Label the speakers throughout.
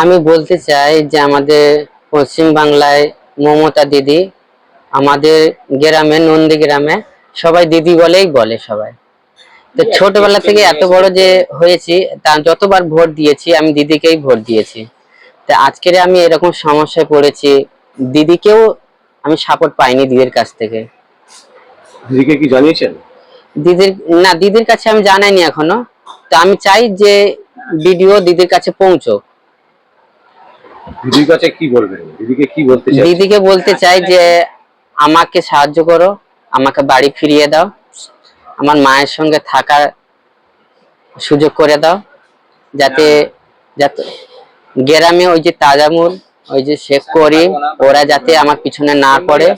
Speaker 1: আমি বলতে চাই যে আমাদের পশ্চিম বাংলায় মমতা দিদি আমাদের গ্রামে নন্দী গ্রামে সবাই দিদি বলেই বলে সবাই। তো ছোটবেলা থেকে এত বড় যে হয়েছি তা যতবার ভোট দিয়েছি আমি দিদিকেই ভোট দিয়েছি। তা আজকের আমি এরকম সমস্যায় পড়েছি দিদিকেও আমি সাপোর্ট পাইনি দিদির কাছ থেকে।
Speaker 2: দিদিকে কি জানিয়েছেন?
Speaker 1: দিদির না দিদির কাছে আমি জানাইনি এখনও। তো আমি চাই যে ভিডিও দিদির কাছে পৌঁছক।
Speaker 2: দিদির কাছে কি বলবেন? দিদিকে কি বলতে চাই
Speaker 1: দিদিকে বলতে চাই যে আমাকে সাহায্য করো আমাকে বাড়ি ফিরিয়ে দাও আমার মায়ের সঙ্গে থাকার সুযোগ করে দাও যাতে যাতে গ্রামে ওই যে তাজামুল ওই যে শেখ করিম ওরা যাতে আমার পিছনে না পড়ে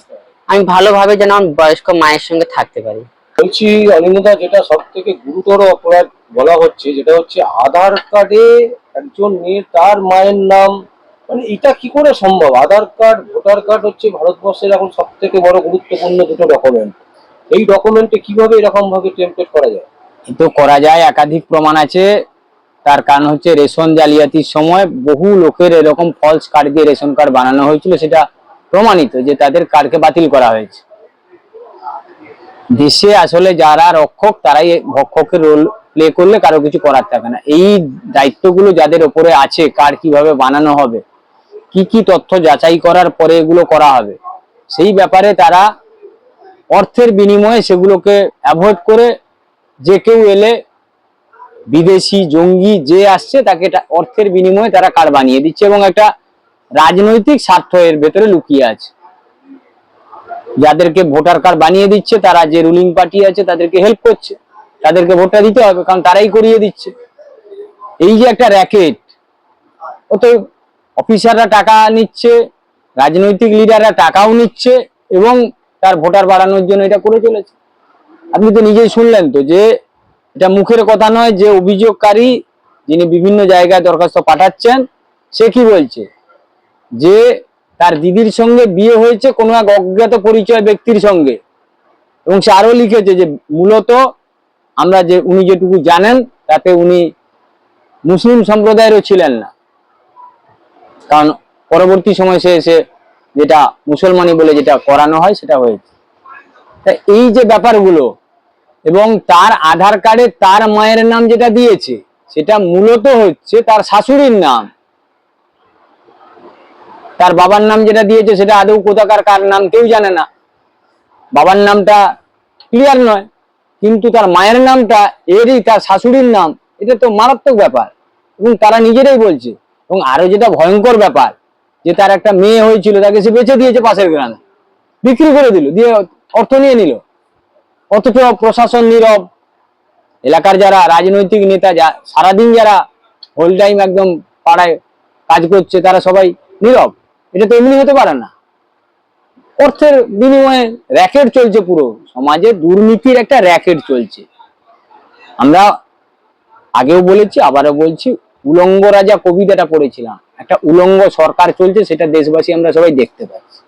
Speaker 1: আমি ভালোভাবে যেন আমার বয়স্ক মায়ের সঙ্গে থাকতে পারি।
Speaker 2: বলছি অনিমতা যেটা সব থেকে গুরুতর অপরাধ বলা হচ্ছে যেটা হচ্ছে আধার কার্ডে একজন মেয়ে তার মায়ের নাম মানে এটা কি করে সম্ভব? আধার কার্ড ভোটার কার্ড হচ্ছে ভারতবর্ষের এখন সব থেকে বড় গুরুত্বপূর্ণ দুটো ডকুমেন্ট এই ডকুমেন্টে কীভাবে এরকম ভাবে টেমপ্লেট করা যায়?
Speaker 3: তো করা যায়, একাধিক প্রমাণ আছে। তার কারণ হচ্ছে রেশন জালিয়াতির সময় বহু লোকের এরকম ফলস কার্ড দিয়ে রেশন কার্ড বানানো হয়েছিল, সেটা প্রমাণিত যে তাদের কার্ডকে বাতিল করা হয়েছে। দেশে আসলে যারা রক্ষক, তারাই ভক্ষকের রোল প্লে করলে কারও কিছু করার থাকে না। এই দায়িত্বগুলো যাদের ওপরে আছে, কার কীভাবে বানানো হবে কি কি তথ্য যাচাই করার পরে এগুলো করা হবে। সেই ব্যাপারে তারা অর্থের বিনিময়ে সেগুলোকে অ্যাভয়েড করে যে কেউ এলে বিদেশি জঙ্গি যে আসছে তাকে অর্থের বিনিময়ে তারা কার্ড বানিয়ে দিচ্ছে এবং একটা রাজনৈতিক স্বার্থ এর ভেতরে লুকিয়ে আছে। যাদেরকে ভোটার কার্ড বানিয়ে দিচ্ছে, তারা যে রুলিং পার্টি আছে তাদেরকে হেল্প করছে। তাদেরকে ভোটটা দিতে হবে, কারণ তারাই করিয়ে দিচ্ছে। এই যে একটা র্যাকেট ও তো অফিসাররা টাকা নিচ্ছে, রাজনৈতিক লিডাররা টাকাও নিচ্ছে এবং তার ভোটার বাড়ানোর জন্য এটা করে চলেছে। আপনি তো নিজেই শুনলেন তো যে এটা মুখের কথা নয় যে অভিযোগকারী যিনি বিভিন্ন জায়গায় দরখাস্ত পাঠাচ্ছেন, সে কি বলছে? যে তার দিদির সঙ্গে বিয়ে হয়েছে কোনো এক অজ্ঞাত পরিচয় ব্যক্তির সঙ্গে। এবং সে আরও লিখেছে যে মূলত আমরা যে উনি যেটুকু জানেন, তাতে উনি মুসলিম সম্প্রদায়েরও ছিলেন না। কারণ পরবর্তী সময় সে এসে যেটা মুসলমানি বলে যেটা করানো হয় সেটা হয়েছে। এই যে ব্যাপারগুলো এবং তার আধার কার্ডে তার মায়ের নাম যেটা দিয়েছে, সেটা মূলত হচ্ছে তার শাশুড়ির নাম। তার বাবার নাম যেটা দিয়েছে সেটা আদৌ কোথাকার, কার নাম কেউ জানে না। বাবার নামটা ক্লিয়ার নয়, কিন্তু তার মায়ের নামটা এরই তার শাশুড়ির নাম, এটা তো মারাত্মক ব্যাপার। এবং তারা নিজেরাই বলছে এবং আরও যেটা ভয়ঙ্কর ব্যাপার, যে তার একটা মেয়ে হয়েছিল, তাকে সে বেঁচে দিয়েছে পাশের গ্রামে। বিক্রি করে দিল, দিয়ে অর্থ নিয়ে নিল। অথচ প্রশাসন নীরব, এলাকার যারা রাজনৈতিক নেতা, যা সারাদিন যারা হোল টাইম একদম পাড়ায় কাজ করছে, তারা সবাই নীরব। এটা তো এমনি হতে পারে না। অর্থের বিনিময়ে র্যাকেট চলছে পুরো। সমাজে দুর্নীতির একটা র্যাকেট চলছে। আমরা আগেও বলেছি, আবারও বলছি উলঙ্গ রাজা কবিতাটা পড়েছিলাম একটা উলঙ্গ সরকার চলছে সেটা দেশবাসী আমরা সবাই দেখতে পাচ্ছি।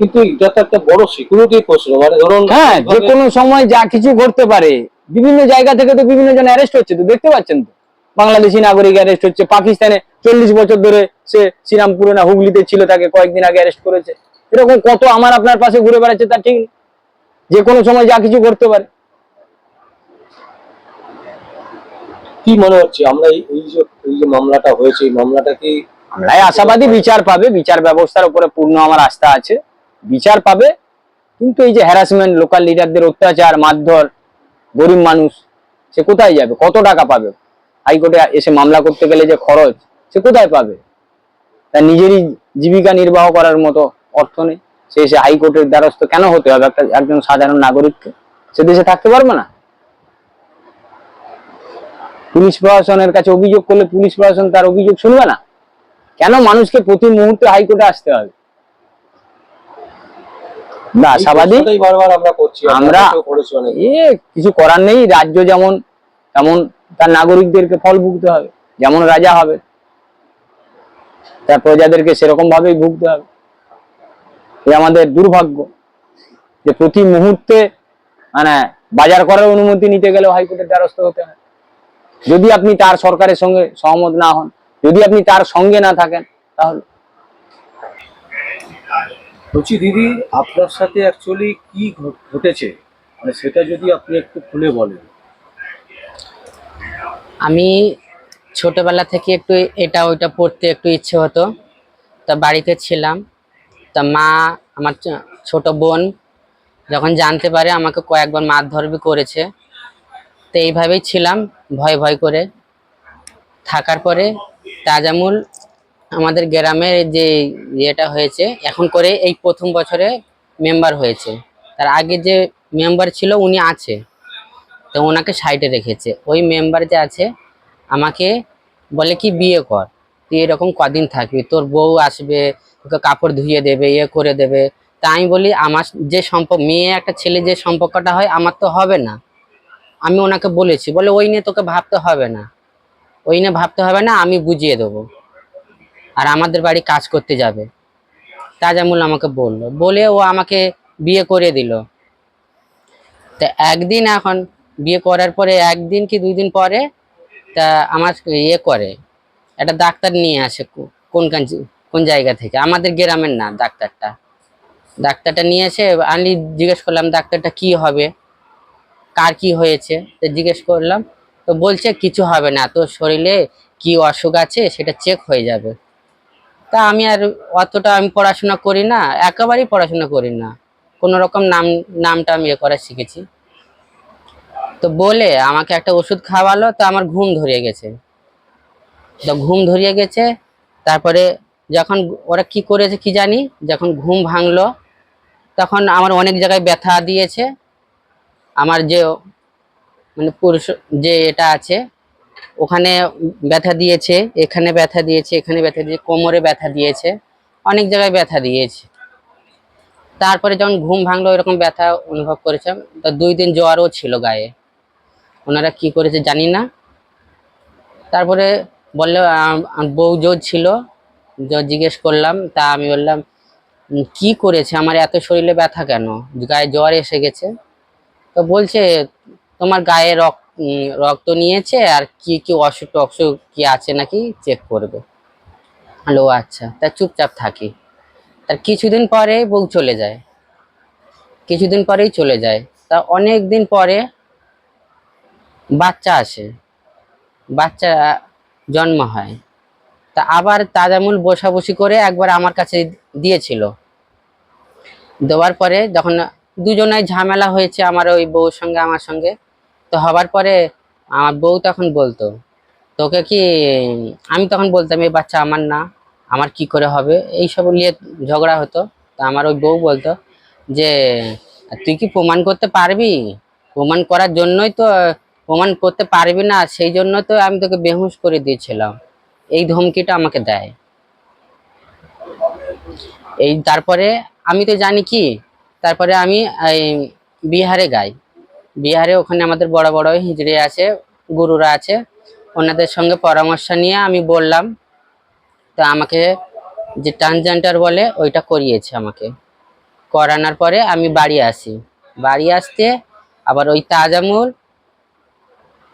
Speaker 2: কিন্তু এটা তো একটা বড় সিকিউরিটি প্রশ্ন মানে ধরুন
Speaker 3: হ্যাঁ যে কোনো সময় যা কিছু ঘটতে পারে বিভিন্ন জায়গা থেকে তো বিভিন্ন জন অ্যারেস্ট হচ্ছে তো দেখতে পাচ্ছেন তো? বাংলাদেশি নাগরিক অ্যারেস্ট হচ্ছে পাকিস্তানে চল্লিশ বছর ধরে সে শ্রীরামপুরে না হুগলিতে ছিল তাকে কয়েকদিন আগে অ্যারেস্ট করেছে। এরকম কত আমার আপনার পাশে ঘুরে বেড়াচ্ছে তা ঠিক নেই। যে কোনো সময় যা কিছু ঘটতে পারে।
Speaker 2: কি মনে হচ্ছে? আমরা এই যে এই যে মামলাটা হয়েছে, এই মামলাটা কি
Speaker 3: আমরাই আশাবাদী বিচার পাবে, বিচার ব্যবস্থার উপরে পূর্ণ আমার আস্থা আছে। বিচার পাবে, কিন্তু এই যে হ্যারাসমেন্ট লোকাল লিডারদের অত্যাচার, মারধর, গরিব মানুষ, সে কোথায় যাবে? কত টাকা পাবে? হাইকোর্টে এসে মামলা করতে গেলে যে খরচ, সে কোথায় পাবে? তার নিজেরই জীবিকা নির্বাহ করার মতো অর্থ নেই। সে এসে হাইকোর্টের দ্বারস্থ কেন হতে হবে? একটা একজন সাধারণ নাগরিককে সে দেশে থাকতে পারবে না? পুলিশ প্রশাসনের কাছে অভিযোগ করলে পুলিশ প্রশাসন তার অভিযোগ শুনবে না? কেন মানুষকে প্রতি মুহূর্তে হাইকোর্টে আসতে হবে? না আশাবাদী
Speaker 2: আমরা
Speaker 3: কিছু করার নেই রাজ্য যেমন তেমন তার নাগরিকদেরকে ফল ভুগতে হবে যেমন রাজা হবে তার প্রজাদেরকে সেরকম ভাবেই ভুগতে হবে। এ আমাদের দুর্ভাগ্য যে প্রতি মুহূর্তে মানে বাজার করার অনুমতি নিতে গেলেও হাইকোর্টের দ্বারস্থ হতে হয়। যদি আপনি তার সরকারের সঙ্গে সহমত না হন যদি আপনি তার সঙ্গে না থাকেন তাহলে
Speaker 2: বলছি দিদি আপনার সাথে অ্যাকচুয়ালি কি ঘটেছে? মানে সেটা যদি আপনি একটু খুলে বলেন।
Speaker 4: আমি ছোটবেলা থেকে একটু এটা ওইটা পড়তে একটু ইচ্ছে হতো। তা বাড়িতে ছিলাম। তা মা আমার ছোট বোন যখন জানতে পারে আমাকে কয়েকবার মারধরবি করেছে। তো এইভাবেই ছিলাম, ভয় ভয় করে। থাকার পরে তাজামুল আমাদের গ্রামের যে ইয়েটা হয়েছে, এখন করে এই প্রথম বছরে মেম্বার হয়েছে। তার আগে যে মেম্বার ছিল উনি আছে, তো ওনাকে সাইডে রেখেছে। ওই মেম্বার যে আছে, আমাকে বলে কি, বিয়ে কর, তুই এরকম কদিন থাকবি, তোর বউ আসবে, তোকে কাপড় ধুয়ে দেবে ইয়ে করে দেবে। তা আমি বলি, আমার যে সম্পর্ক, মেয়ে একটা ছেলে যে সম্পর্কটা হয়, আমার তো হবে না। আমি ওনাকে বলেছি, বলে ওই নিয়ে তোকে ভাবতে হবে না। ওই নিয়ে ভাবতে হবে না, আমি বুঝিয়ে দেবো। আর আমাদের বাড়ি কাজ করতে যাবে। তাজামুল আমাকে বলল, বলে ও আমাকে বিয়ে করে দিল। তা একদিন এখন বিয়ে করার পরে, একদিন কি দুই দিন পরে, তা আমার ইয়ে করে, একটা ডাক্তার নিয়ে আসে কোন কোন জায়গা থেকে, আমাদের গ্রামের না ডাক্তারটা। ডাক্তারটা নিয়ে এসে আমি জিজ্ঞেস করলাম, ডাক্তারটা কি হবে? কার কি হয়েছে? তো জিজ্ঞেস করলাম, তো বলছে কিছু হবে না, তোর শরীরে কি অসুখ আছে সেটা চেক হয়ে যাবে। তা আমি আর অতটা আমি পড়াশোনা করি না, একেবারেই পড়াশোনা করি না। কোনো রকম নাম, নামটা আমি এ করা শিখেছি। তো বলে আমাকে একটা ওষুধ খাওয়ালো, তো আমার ঘুম ধরিয়ে গেছে। তো ঘুম ধরিয়ে গেছে, তারপরে যখন ওরা কি করেছে কি জানি, যখন ঘুম ভাঙলো, তখন আমার অনেক জায়গায় ব্যথা দিয়েছে। আমার যে মানে পুরুষ যে এটা আছে ওখানে ব্যথা দিয়েছে এখানে ব্যথা দিয়েছে এখানে ব্যথা দিয়েছে কোমরে ব্যথা দিয়েছে অনেক জায়গায় ব্যথা দিয়েছে। তারপরে যখন ঘুম ভাঙলো এরকম ব্যথা অনুভব করেছে। তো দুই দিন জ্বরও ছিল গায়ে। ওনারা কি করেছে জানি না। তারপরে বলল বউ জোর ছিল জিজ্ঞেস করলাম তা আমি বললাম "উম, কি করেছে? আমার এত শরীরে ব্যথা কেন? গায়ে জ্বর এসে গেছে। তো বলছে, তোমার গায়ে রক্ত রক্ত নিয়েছে, আর কি কি অসুখ টসুখ কি আছে নাকি চেক করবে? হ্যালো আচ্ছা তা চুপচাপ থাকি। তার কিছুদিন পরে বউ চলে যায়। কিছুদিন পরেই চলে যায়। তা অনেক দিন পরে বাচ্চা আসে। বাচ্চা জন্ম হয়। তা আবার তাজামুল বসাবসি করে একবার আমার কাছে দিয়েছিল। দেওয়ার পরে যখন দুজনের ঝামেলা হয়েছে আমার ওই বউর সঙ্গে, আমার সঙ্গে। তো হবার পরে আমার বউ তখন বলতো, তোকে কি, আমি তখন বলতাম এই বাচ্চা আমার না, আমার কি করে হবে? এইসব নিয়ে ঝগড়া হতো। তা আমার ওই বউ বলতো যে, তুই কি প্রমাণ করতে পারবি? প্রমাণ করার জন্যই তো, প্রমাণ করতে পারবি না, সেই জন্য তো আমি তোকে বেহুশ করে দিয়েছিলাম। এই ধমকিটা আমাকে দেয়। এই তারপরে আমি তো জানি কি তারপরে আমি বিহারে গাই। বিহারে ওখানে আমাদের বড় বড় হিজড়ে আছে, গুরুরা আছে। ওনাদের সঙ্গে পরামর্শ নিয়ে আমি বললাম, তো আমাকে যে ট্রান্সজেন্ডার বলে ওইটা করিয়েছে আমাকে। করানোর পরে আমি বাড়ি আসি। বাড়ি আসতে আবার ওই তাজামুল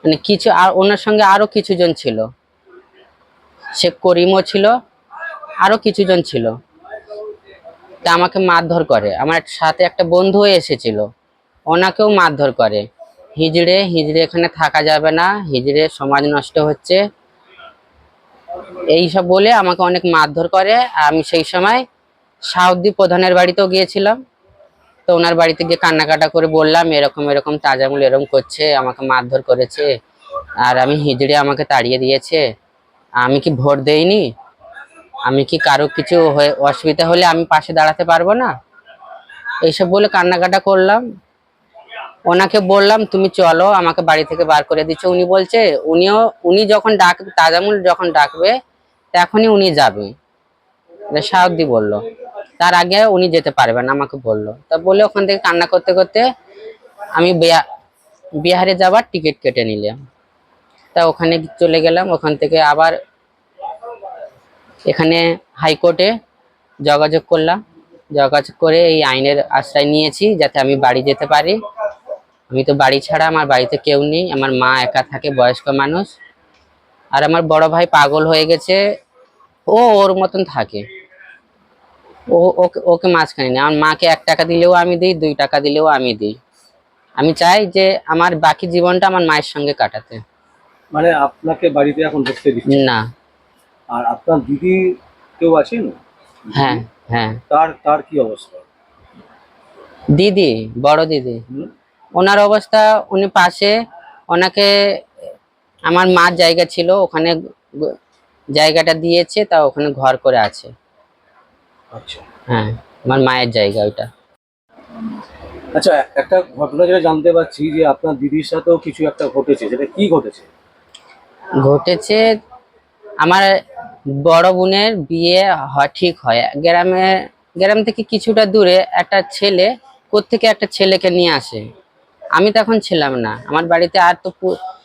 Speaker 4: মানে কিছু আর ওনার সঙ্গে আরও কিছু জন ছিল। সে করিমও ছিল আরও কিছু জন ছিল। তা আমাকে মারধর করে। আমার সাথে একটা বন্ধু এসেছিল। ওনাকেও মারধর করে। হিজড়ে হিজড়ে এখানে থাকা যাবে না। হিজড়ে সমাজ নষ্ট হচ্ছে। এই সব বলে আমাকে অনেক মারধর করে। আমি সেই সময় সাউদ্দি প্রধানের বাড়িতেও গিয়েছিলাম। তো ওনার বাড়িতে গিয়ে কান্নাকাটা করে বললাম, এরকম এরকম তাজামুল এরকম করছে, আমাকে মারধর করেছে। আর আমি হিজড়ে আমাকে তাড়িয়ে দিয়েছে। আমি কি ভোট দেইনি? আমি কি কারও কিছু হয়ে অসুবিধা হলে আমি পাশে দাঁড়াতে পারব না? এইসব বলে কান্নাকাটা করলাম। ওনাকে বললাম, তুমি চলো, আমাকে বাড়ি থেকে বার করে দিচ্ছে। উনি বলছে, উনিও, উনি যখন ডাক, তাজামুল যখন ডাকবে, তখনই উনি যাবে। সাউদ্দি বলল। তার আগে উনি যেতে পারবেন আমাকে বলল। তা বলে ওখান থেকে কান্না করতে করতে আমি বিহারে যাবার টিকিট কেটে নিলাম। তা ওখানে চলে গেলাম, ওখান থেকে আবার এখানে হাইকোর্টে যোগাযোগ করলাম। যোগাযোগ করে এই আইনের আশ্রয় নিয়েছি যাতে আমি বাড়ি যেতে পারি। আমি তো বাড়ি ছাড়া আমার বাড়িতে কেউ নেই আমার মা একা থাকে বয়স্ক মানুষ। আর আমার বড় ভাই পাগল হয়ে গেছে ও ওর মতন থাকে। ও ওকে ওকে মাঝখানে নেই। আমার মাকে এক টাকা দিলেও আমি দিই দুই টাকা দিলেও আমি দিই। আমি চাই যে আমার বাকি জীবনটা আমার মায়ের সঙ্গে কাটাতে।
Speaker 2: মানে আপনাকে বাড়িতে এখন ঢুকতে
Speaker 4: না।
Speaker 2: আর আপনার দিদি কেউ আছেন?
Speaker 4: হ্যাঁ হ্যাঁ।
Speaker 2: তার তার কি অবস্থা?
Speaker 4: দিদি বড় দিদি। ওনার অবস্থা উনি পাশে ওনাকে আমার মার জায়গা ছিল ওখানে জায়গাটা দিয়েছে তা ওখানে ঘর করে আছে।
Speaker 2: আচ্ছা।
Speaker 4: হ্যাঁ আমার মায়ের জায়গা ওইটা।
Speaker 2: আচ্ছা একটা ঘটনা যেটা জানতে পারছি যে আপনার দিদির সাথেও কিছু একটা ঘটেছে সেটা কি ঘটেছে?
Speaker 4: ঘটেছে আমার বড় বোনের বিয়ে ঠিক হয়। গ্রামে, গ্রাম থেকে কিছুটা দূরে একটা ছেলে কোত্থেকে একটা ছেলেকে নিয়ে আসে। আমি তখন ছিলাম না। আমার বাড়িতে আর তো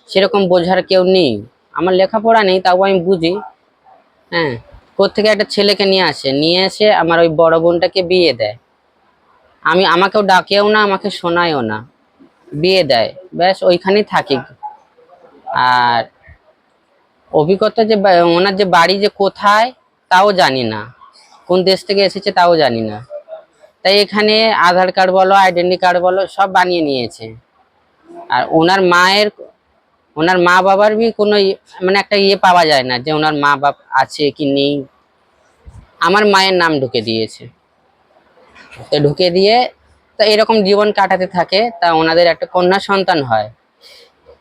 Speaker 4: সেরকম বোঝার কেউ নেই। আমার লেখাপড়া নেই, তাও আমি বুঝি। হ্যাঁ কোত্থেকে একটা ছেলেকে নিয়ে আসে। নিয়ে এসে আমার ওই বড় বোনটাকে বিয়ে দেয়। আমি, আমাকেও ডাকেও না, আমাকে শোনায়ও না। বিয়ে দেয়। ব্যাস, ওইখানেই থাকি। আর অভিজ্ঞতা যে ওনার যে বাড়ি যে কোথায়, তাও জানি না। কোন দেশ থেকে এসেছে তাও জানি না। তাই এখানে আধার কার্ড বলো, আইডেন্টি কার্ড বলো, সব বানিয়ে নিয়েছে। আর ওনার মায়ের, ওনার মা বাবার বি কোনো মানে একটা ইয়ে পাওয়া যায় না যে ওনার মা বাপ আছে কি নেই। আমার মায়ের নাম ঢুকে দিয়েছে। ঢুকে দিয়ে তা এরকম জীবন কাটাতে থাকে, তা ওনাদের একটা কন্যা সন্তান হয়।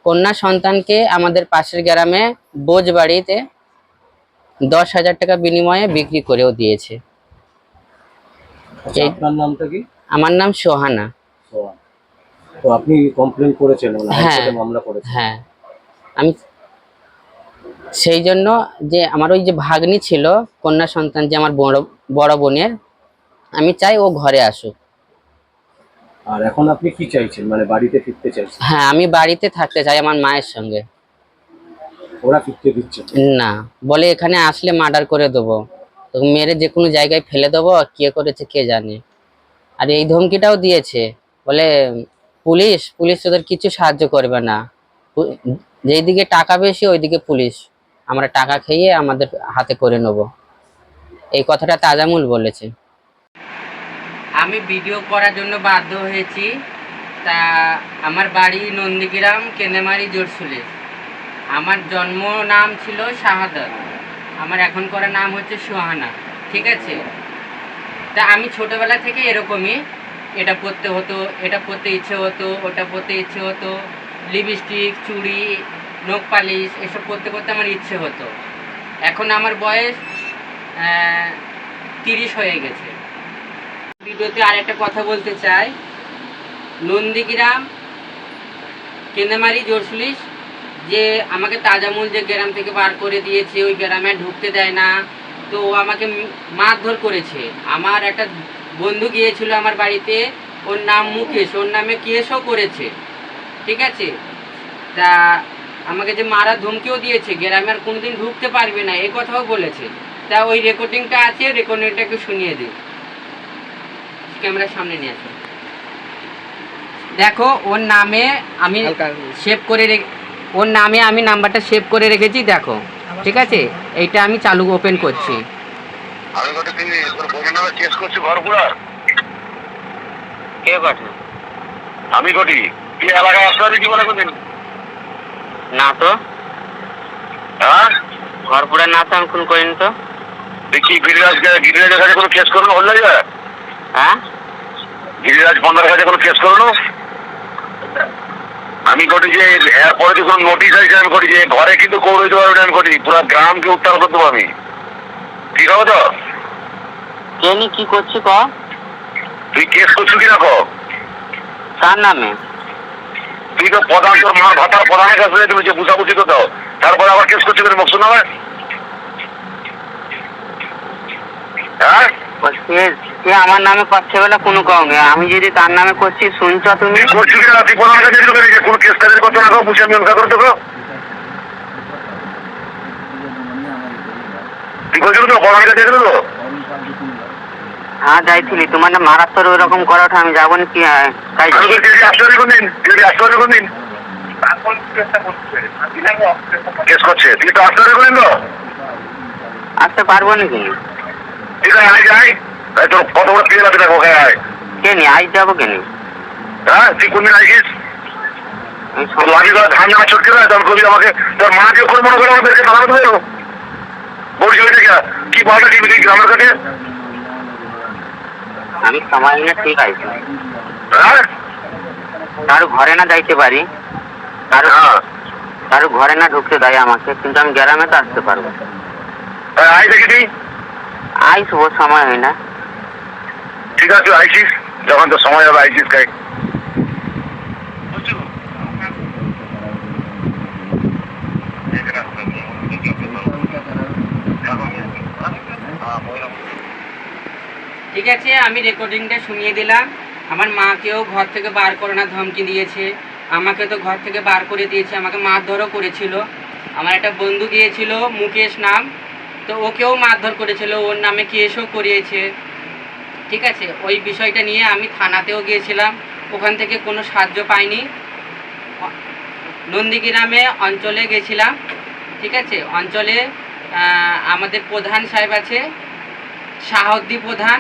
Speaker 4: কন্যা সন্তানকে আমাদের পাশের গ্রামে বোঝ বাড়িতে দশ হাজার টাকা বিনিময়ে বিক্রি করেও দিয়েছে।
Speaker 2: আচ্ছা আপনার নামটা কি?
Speaker 4: আমার নাম সোহানা।
Speaker 2: তো আপনি কমপ্লেন করেছেন মানে
Speaker 4: হ্যাঁ।
Speaker 2: হাইকোর্টে মামলা করেছেন।
Speaker 4: হ্যাঁ। আমি সেই জন্য যে আমার ওই যে ভাগ্নি ছিল কন্যা সন্তান যে আমার বড় বড় বোনের আমি চাই ও ঘরে আসুক।
Speaker 2: আর এখন আপনি কি চাইছেন? মানে বাড়িতে ফিরতে চাইছেন?
Speaker 4: হ্যাঁ আমি বাড়িতে থাকতে চাই আমার মায়ের সঙ্গে।
Speaker 2: ওরা ফিরতে দিচ্ছে
Speaker 4: না। বলে এখানে আসলে মার্ডার করে দেবো। তো মেরে যে কোনো জায়গায় ফেলে দেবো আর কে করেছে কে জানে। আর এই ধমকিটাও দিয়েছে। বলে পুলিশ পুলিশ তোদের কিছু সাহায্য করবে না। যেইদিকে টাকা বেশি ওইদিকে পুলিশ। আমরা টাকা খেয়ে আমাদের হাতে করে নেব। এই কথাটা তাজামুল বলেছে। আমি ভিডিও করার জন্য বাধ্য হয়েছি। তা আমার বাড়ি নন্দীগ্রাম কেন্দ্রমারি জোরসুলে। আমার জন্ম নাম ছিল শাহাদত। আমার এখন করা নাম হচ্ছে সোহানা। ঠিক আছে? তা আমি ছোটবেলা থেকে এরকমই। এটা পরতে হতো, এটা পরতে ইচ্ছে হতো, ওটা পরতে ইচ্ছে হতো। লিপস্টিক, চুড়ি, নখ পালিশ, এসব পরতে পরতে আমার ইচ্ছে হতো। এখন আমার বয়স তিরিশ হয়ে গেছে। ভিডিওতে আর একটা কথা বলতে চাই। নন্দীগ্রাম কেন্দ্রমারি জোরসুলিশ, যে আমাকে তাজামুল যে গ্রাম থেকে বার করে দিয়েছে, ওই গ্রামে ঢুকতে দেয় না। তো ও আমাকে মারধর করেছে। আমার একটা বন্ধু গিয়েছিল আমার বাড়িতে, ওর নাম মুকেশ, ওর নামে কেসও করেছে। ঠিক আছে? তা আমাকে যে মারা ধমকিও দিয়েছে, গ্রামে আর কোনোদিন ঢুকতে পারবে না, এ কথাও বলেছে। তা ওই রেকর্ডিংটা আছে রেকর্ডিংটা একটু শুনিয়ে দিই। ক্যামেরার সামনে নিয়ে আসো দেখো ওর নামে আমি সেভ করে রেখে ওর নামে আমি নাম্বারটা সেভ করে রেখেছি দেখো। ঠিক আছে? এইটা আমি চালু ওপেন করছি।
Speaker 5: আমি কত কি তোর বোনের নামে কেস করছি ঘরপুরার
Speaker 4: কে
Speaker 5: আমি কটি কি এলাকায় আসতে
Speaker 4: না তো।
Speaker 5: হ্যাঁ?
Speaker 4: ঘরপুরে না তো আমি খুন করিনি তো।
Speaker 5: দেখি গিরিরাজ গিরিরাজের কাছে কোনো কেস করল হল যায়
Speaker 4: হ্যাঁ?
Speaker 5: গিরিরাজ পন্ডার কাছে কোনো কেস করল আমি করি যে এরপরে যে কোনো নোটিশ আছে আমি করি যে ঘরে কিন্তু কৌড় দিতে পারবে আমি করি। পুরো গ্রামকে উত্তাল করতে পারব আমি। ঠিক হবে তো
Speaker 4: কে নি কি করছি ক
Speaker 5: তুই কেস করছিস কিনা কো
Speaker 4: তার নামে?
Speaker 5: তুই তো প্রধান তোর মার ভাতার প্রধানের কাছে তুমি যে বুঝাবুঝি করতে তারপরে আবার কেস করছি করে মুখ শোনাবে হ্যাঁ?
Speaker 4: সে সে আমার নামে করছে বলে কোনো কমে আমি যদি তার নামে করছি শুনছ তুমি?
Speaker 5: কিনা তুই কাছে কোনো কেস কাজের করতে না বুঝে আমি অনুকা করতে গো তুই করছিল তো প্রধানের কাছে যেতে তো
Speaker 4: হ্যাঁ যাইছিলি। তোমার না মারাত্মক ওরকম করাটা আমি যাব না কি তাই
Speaker 5: তুই কোনদিন? কোনদিন? কেস করছে। তো? আসতে পারব
Speaker 1: নাকি?
Speaker 5: আয়। যাই তোর কত বড় পেয়ে দেখো
Speaker 1: কেন আজ যাব কেন?
Speaker 5: হ্যাঁ তুই কোনদিন আসিস তোর লাগি করে ধান জামা ছটকে দেয় তখন কবি আমাকে তোর মনে করে আমাদেরকে বলছি কি কি তুই গ্রামের কাছে?
Speaker 1: আমি সময় না ঠিক আছে।
Speaker 5: হ্যাঁ?
Speaker 1: কারও ঘরে না যাইতে পারি। কারও
Speaker 5: হ্যাঁ।
Speaker 1: কারও ঘরে না ঢুকতে দেয় আমাকে কিন্তু আমি গ্রামে তো আসতে পারব।
Speaker 5: হ্যাঁ, আয় দেখি তুই।
Speaker 1: আইসবো সময় হয় না।
Speaker 5: ঠিক আছে আইসিস যখন তোর সময় হবে আইসিস কাই।
Speaker 1: ঠিক আছে আমি রেকর্ডিংটা শুনিয়ে দিলাম। আমার মাকেও ঘর থেকে বার করানোর ধমকি দিয়েছে। আমাকে তো ঘর থেকে বার করে দিয়েছে আমাকে মারধরও করেছিল। আমার একটা বন্ধু গিয়েছিল মুকেশ নাম। তো ওকেও মারধর করেছিল, ওর নামে কেসও করিয়েছে। ঠিক আছে, ওই বিষয়টা নিয়ে আমি থানাতেও গিয়েছিলাম, ওখান থেকে কোনো সাহায্য পাইনি। নন্দীগ্রামে অঞ্চলে গেছিলাম, ঠিক আছে? অঞ্চলে আমাদের প্রধান সাহেব আছে শাহদ্দি প্রধান,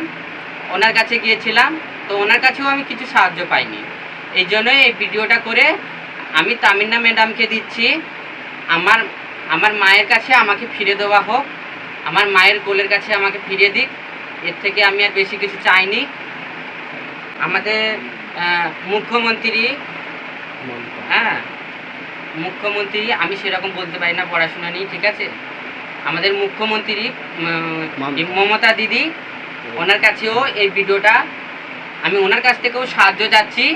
Speaker 1: ওনার কাছে গিয়েছিলাম, তো ওনার কাছেও আমি কিছু সাহায্য পাইনি। এই জন্যই এই ভিডিওটা করে আমি তামিনা ম্যাডামকে দিচ্ছি, আমার আমার মায়ের কাছে আমাকে ফিরে দেওয়া হোক আমার মায়ের কোলের কাছে আমাকে ফিরিয়ে দিক। এর থেকে আমি আর বেশি কিছু চাইনি। আমাদের মুখ্যমন্ত্রী হ্যাঁ মুখ্যমন্ত্রী আমি সেরকম বলতে পারি না পড়াশোনা নিয়ে ঠিক আছে? আমাদের মুখ্যমন্ত্রী মমতা। দিদি ওনার কাছেও এই ভিডিওটা আমি ওনার কাছ থেকেও সাহায্য চাচ্ছি।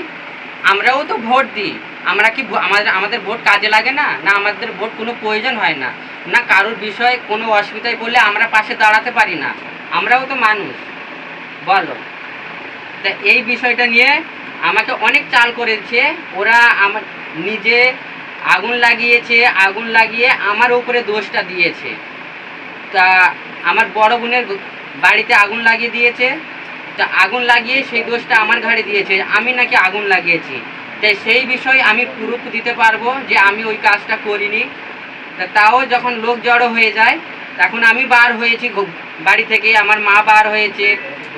Speaker 1: আমরাও তো ভোট দিই। আমরা কি আমাদের আমাদের ভোট কাজে লাগে না? না আমাদের ভোট কোনো প্রয়োজন হয় না। না কারোর বিষয়ে কোনো অসুবিধায় পড়লে আমরা পাশে দাঁড়াতে পারি না। আমরাও তো মানুষ। বলো। তা এই বিষয়টা নিয়ে আমাকে অনেক চাল করেছে। ওরা আমার নিজে আগুন লাগিয়েছে, আগুন লাগিয়ে আমার উপরে দোষটা দিয়েছে। তা আমার বড় বোনের বাড়িতে আগুন লাগিয়ে দিয়েছে। তা আগুন লাগিয়ে সেই দোষটা আমার ঘাড়ে দিয়েছে। আমি নাকি আগুন লাগিয়েছি। তাই সেই বিষয়ে আমি প্রুফ দিতে পারব যে আমি ওই কাজটা করিনি। তাও যখন লোক জড়ো হয়ে যায়, তখন আমি বার হয়েছি বাড়ি থেকে আমার মা বার হয়েছে,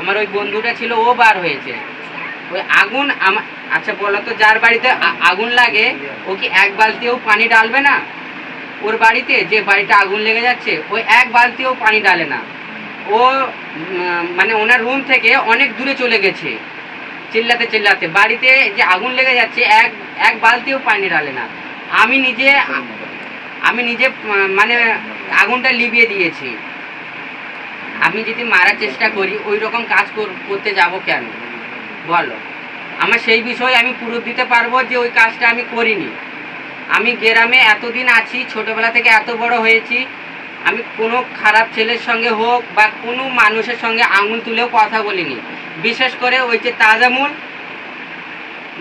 Speaker 1: আমার ওই বন্ধুটা ছিল, ও বার হয়েছে। ওই আগুন আমার আচ্ছা বলো তো, যার বাড়িতে আগুন লাগে, ও কি এক বালতিও পানি ডালবে না? ওর বাড়িতে যে বাড়িটা আগুন লেগে যাচ্ছে, ওই এক বালতিও পানি ডালে না। ও মানে ওনার রুম থেকে অনেক দূরে চলে গেছে, চিল্লাতে চিল্লাতে। বাড়িতে যে আগুন লেগে যাচ্ছে, এক এক বালতিও পানি ডালে না। আমি নিজে আমি নিজে মানে আগুনটা লিভিয়ে দিয়েছি। আমি যদি মারার চেষ্টা করি ওই রকম কাজ কর- করতে যাব কেন? বলো। আমার সেই বিষয়ে আমি পুরো দিতে পারব যে ওই কাজটা আমি করিনি। আমি গ্রামে এতদিন আছি, ছোটবেলা থেকে এত বড় হয়েছি, আমি কোনো খারাপ ছেলের সঙ্গে হোক বা কোনো মানুষের সঙ্গে আঙুল তুলেও কথা বলিনি। বিশেষ করে ওই যে তাজামুল,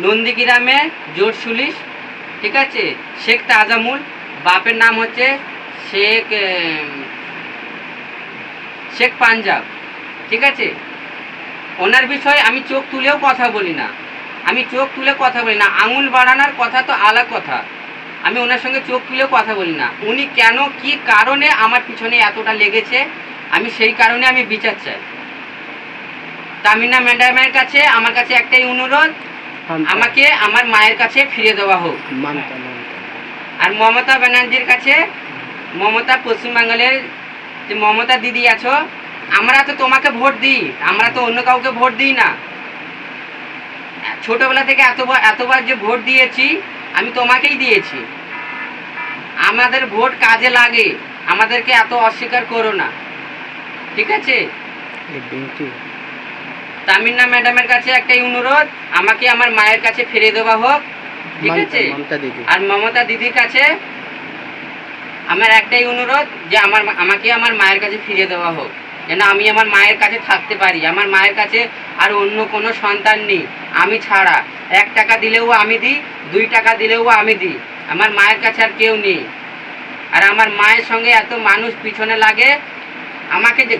Speaker 1: নন্দীগ্রামে জোরসুলিশ ঠিক আছে? শেখ তাজামুল বাপের নাম হচ্ছে শেখ শেখ পাঞ্জাব ঠিক আছে? ওনার বিষয়ে আমি চোখ তুলেও কথা বলি না। আমি চোখ তুলে কথা বলি না। আঙুল বাড়ানোর কথা তো আলাদা কথা। আমি ওনার সঙ্গে চোখ তুলেও কথা বলি না। উনি কেন কি কারণে আমার পিছনে এতটা লেগেছে? আমি সেই কারণে আমি বিচার চাই। তামিনা ম্যাডামের কাছে আমার কাছে একটাই অনুরোধ। আমাকে আমার মায়ের কাছে ফিরে দেওয়া হোক। আর মমতা ব্যানার্জির কাছে মমতা পশ্চিমবাংলের যে মমতা দিদি আছো আমরা তো তোমাকে ভোট দিই আমরা তো অন্য কাউকে ভোট দিই না। ছোটবেলা থেকে এতবার এতবার যে ভোট দিয়েছি আমি তোমাকেই দিয়েছি। আমাদের ভোট কাজে লাগে আমাদেরকে এত অস্বীকার করো না। ঠিক আছে? তামিনা ম্যাডামের কাছে একটাই অনুরোধ আমাকে আমার মায়ের কাছে ফিরে দেওয়া হোক। ঠিক আছে? আর মমতা দিদির কাছে আমার একটাই অনুরোধ যে আমার আমাকে আমার মায়ের কাছে ফিরে দেওয়া হোক। যেন আমি আমার মায়ের কাছে থাকতে পারি। আমার মায়ের কাছে আর অন্য কোনো সন্তান নেই। আমি ছাড়া। এক টাকা দিলেও আমি দিই দুই টাকা দিলেও আমি দিই। আমার মায়ের কাছে আর কেউ নেই। আর আমার মায়ের সঙ্গে এত মানুষ পিছনে লাগে আমাকে যে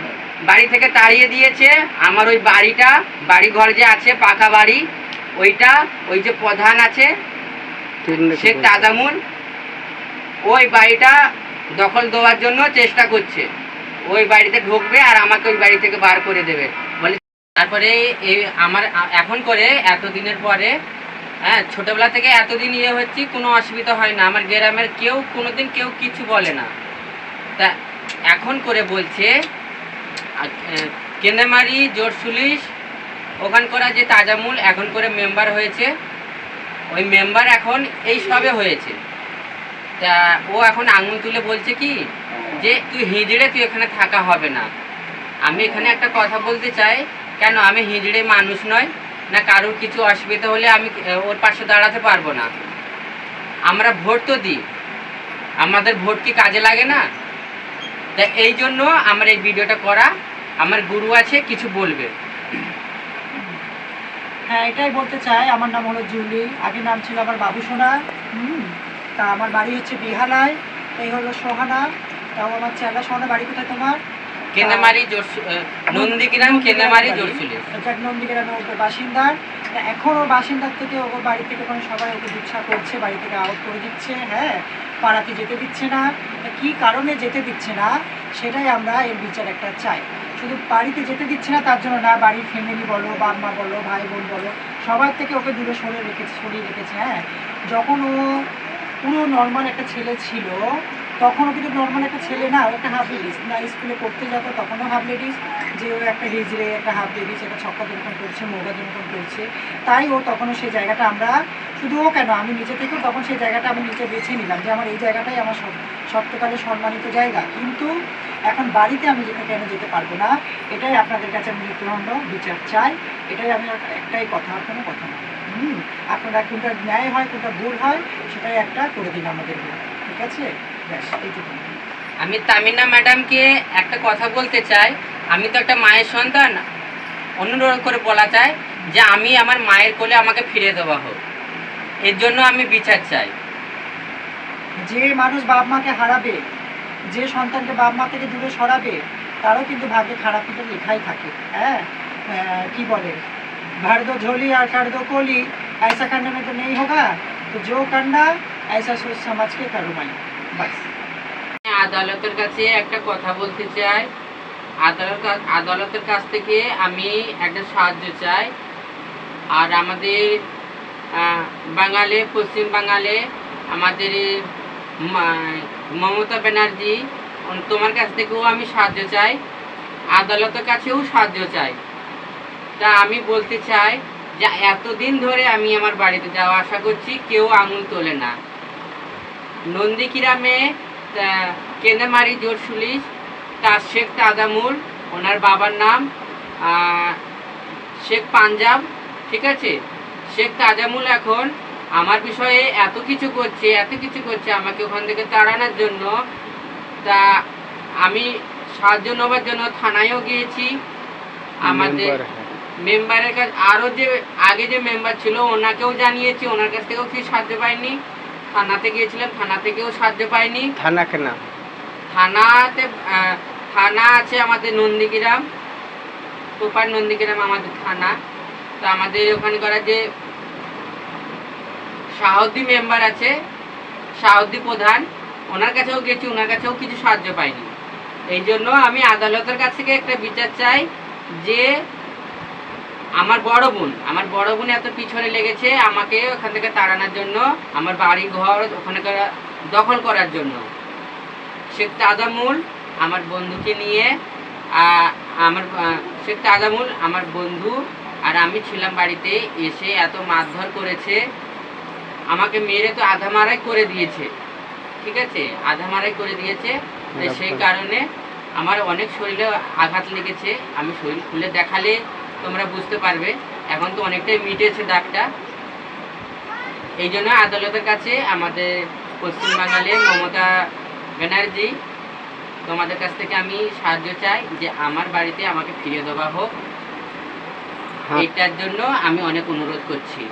Speaker 1: বাড়ি থেকে তাড়িয়ে দিয়েছে আমার ওই বাড়িটা বাড়ি ঘর যে আছে পাকা বাড়ি ওইটা ওই যে প্রধান আছে শেখ তাজামুল ওই বাড়িটা দখল দেওয়ার জন্য চেষ্টা করছে। ওই বাড়িতে ঢুকবে আর আমাকে ওই বাড়ি থেকে বার করে দেবে। বলে তারপরে এই আমার এখন করে এতদিনের পরে হ্যাঁ ছোটবেলা থেকে এতদিন ইয়ে হচ্ছে কোনো অসুবিধা হয় না। আমার গ্রামের কেউ কোনোদিন কেউ কিছু বলে না। তা এখন করে বলছে কেন্দ্রমারি জোরসুলিশ ওখান করা যে তাজামুল এখন করে মেম্বার হয়েছে। ওই মেম্বার এখন এই সবে হয়েছে। তা ও এখন আঙুল তুলে বলছে কি, যে তুই হিজড়ে তুই এখানে থাকা হবে না। আমি এখানে একটা কথা বলতে চাই, কেন আমি হিজড়ে মানুষ নয়, না কারোর কিছু অসুবিধা হলে আমি ওর পাশে দাঁড়াতে পারব না। আমরা ভোট তো দিই, আমাদের ভোট কি কাজে লাগে না? তা এই জন্য আমার এই ভিডিওটা করা, আমার গুরু আছে, কিছু বলবে।
Speaker 6: হ্যাঁ এটাই বলতে চাই। আমার নাম হলো জুলি। আগে নাম ছিল আমার বাবু সোনা। হুম তা আমার বাড়ি হচ্ছে বিহালায়। এই হলো সোহানা। তাও আমার চেলা সোহানা বাড়ি কোথায় তোমার?
Speaker 1: নন্দীগ্রাম জোরসুলি
Speaker 6: এটা বাসিন্দার। তা এখনও বাসিন্দার থেকে ওর বাড়ি থেকে সবাই ওকে করছে বাড়ি থেকে আউট করে দিচ্ছে। হ্যাঁ পাড়াতে যেতে দিচ্ছে না। কী কারণে যেতে দিচ্ছে না? সেটাই আমরা এর বিচার একটা চাই। শুধু বাড়িতে যেতে দিচ্ছে না, তার জন্য না, বাড়ির ফ্যামিলি বলো বাপ মা বলো, ভাই বোন বলো, সবার থেকে ওকে দূরে সরে রেখেছে, সরিয়ে রেখেছে হ্যাঁ। যখন ও পুরো নর্মাল একটা ছেলে ছিল তখনও কিন্তু নর্মাল একটা ছেলে না একটা হাফ লেডিস না স্কুলে পড়তে যেত তখনও হাফ লেডিস যে ও একটা হিজড়ে, একটা হাফ লেডিস একটা ছক্কা মতন করছে মৌগাদের মতন করছে। তাই ও তখনও সেই জায়গাটা আমরা, শুধু ও কেন, আমি নিজে থেকেও তখন সেই জায়গাটা আমি নিজে বেছে নিলাম যে আমার এই জায়গাটাই আমার সত্যকালে সম্মানিত জায়গা। কিন্তু এখন বাড়িতে আমি যেতে, কেন যেতে পারব না? এটাই আপনাদের কাছে আমি মৃত্যুদণ্ড বিচার চাই। এটাই আমি একটাই কথা, আর কোনো কথা না আপনারা কোনটা ন্যায় হয়, কোনটা ভুল হয়, সেটাই একটা করে দিন আমাদের আছে ব্যাস এইটুকু
Speaker 1: আমি তামিনা ম্যাডামকে একটা কথা বলতে চাই আমি তো একটা মায়ের সন্তান অনুরোধ করে বলা চাই যে আমি আমার মায়ের কোলে আমাকে ফিরে দেওয়া হোক এর জন্য আমি বিচার চাই
Speaker 6: যে মানুষ বাপ মাকে হারাবে যে সন্তানকে বাপ মা থেকে দূরে সরাবে তারও কিন্তু ভাগ্যে খারাপ কিন্তু লেখাই থাকে হ্যাঁ আহ, কি বলে भर दो झोली और कर दो कोली ऐसा करने में तो नहीं होगा तो जो करना ऐसा सोच समझ के करो भाई बस
Speaker 1: আদালতের কাছে একটা কথা বলতে চাই আদালত আদালতের কাছ থেকে আমি একটা সাহায্য চাই আর আমাদের আহ, বাঙালি পশ্চিম বাঙালে আমাদের এই মা- মমতা ব্যানার্জি উন- তোমার কাছ থেকেও আমি সাহায্য চাই আদালতের কাছেও সাহায্য চাই তা আমি বলতে চাই যে এতদিন ধরে আমি আমার বাড়িতে যাওয়া আসা করছি কেউ আঙুল তোলে না নন্দীগ্রামে কেন্দ্রমারি জোরসুলিশ তার শেখ তাজামুল ওনার বাবার নাম শেখ পাঞ্জাব ঠিক আছে? শেখ তাজামুল এখন আমার বিষয়ে এত কিছু করছে এত কিছু করছে আমাকে ওখান থেকে তাড়ানোর জন্য। তা আমি সাহায্য নেওয়ার জন্য থানায়ও গিয়েছি। আমাদের মেম্বারের কাছে আরও যে আগে যে মেম্বার ছিল ওনাকেও জানিয়েছি ওনার কাছ থেকেও কি সাহায্য পাইনি। থানাতে গিয়েছিলাম থানা থেকেও সাহায্য পাইনি
Speaker 3: থানা কেনা?
Speaker 1: থানাতে থানা আছে আমাদের নন্দীগ্রাম প্রপার নন্দীগ্রাম আমাদের থানা। তো আমাদের ওখানে করা যে সাহদ্দি মেম্বার আছে সাহদ্দি প্রধান ওনার কাছেও গেছি ওনার কাছেও কিছু সাহায্য পাইনি। এই জন্য আমি আদালতের কাছ থেকে একটা বিচার চাই যে আমার বড় বোন আমার বড় বোন এত পিছনে লেগেছে আমাকে ওখান থেকে তাড়ানোর জন্য আমার বাড়ি ঘর ওখানে করা- দখল করার জন্য। শেখ তাজামুল আমার বন্ধুকে নিয়ে আমার শেখ তাজামুল আমার বন্ধু আর আমি ছিলাম বাড়িতে এসে এত মারধর করেছে আমাকে মেরে তো আধা মারাই করে দিয়েছে ঠিক আছে? আধা মারাই করে দিয়েছে তো সেই কারণে আমার অনেক শরীরে আঘাত লেগেছে আমি শরীর খুলে দেখালে তোমরা বুঝতে পারবে। এখন তো অনেকটাই মিটেছে দাগটা। এই জন্য আদালতের কাছে আমাদের পশ্চিমবাংলার মমতা ব্যানার্জি তোমাদের কাছ থেকে আমি সাহায্য চাই যে আমার বাড়িতে আমাকে ফিরিয়ে দেওয়া হোক। এইটার জন্য আমি অনেক অনুরোধ করছি।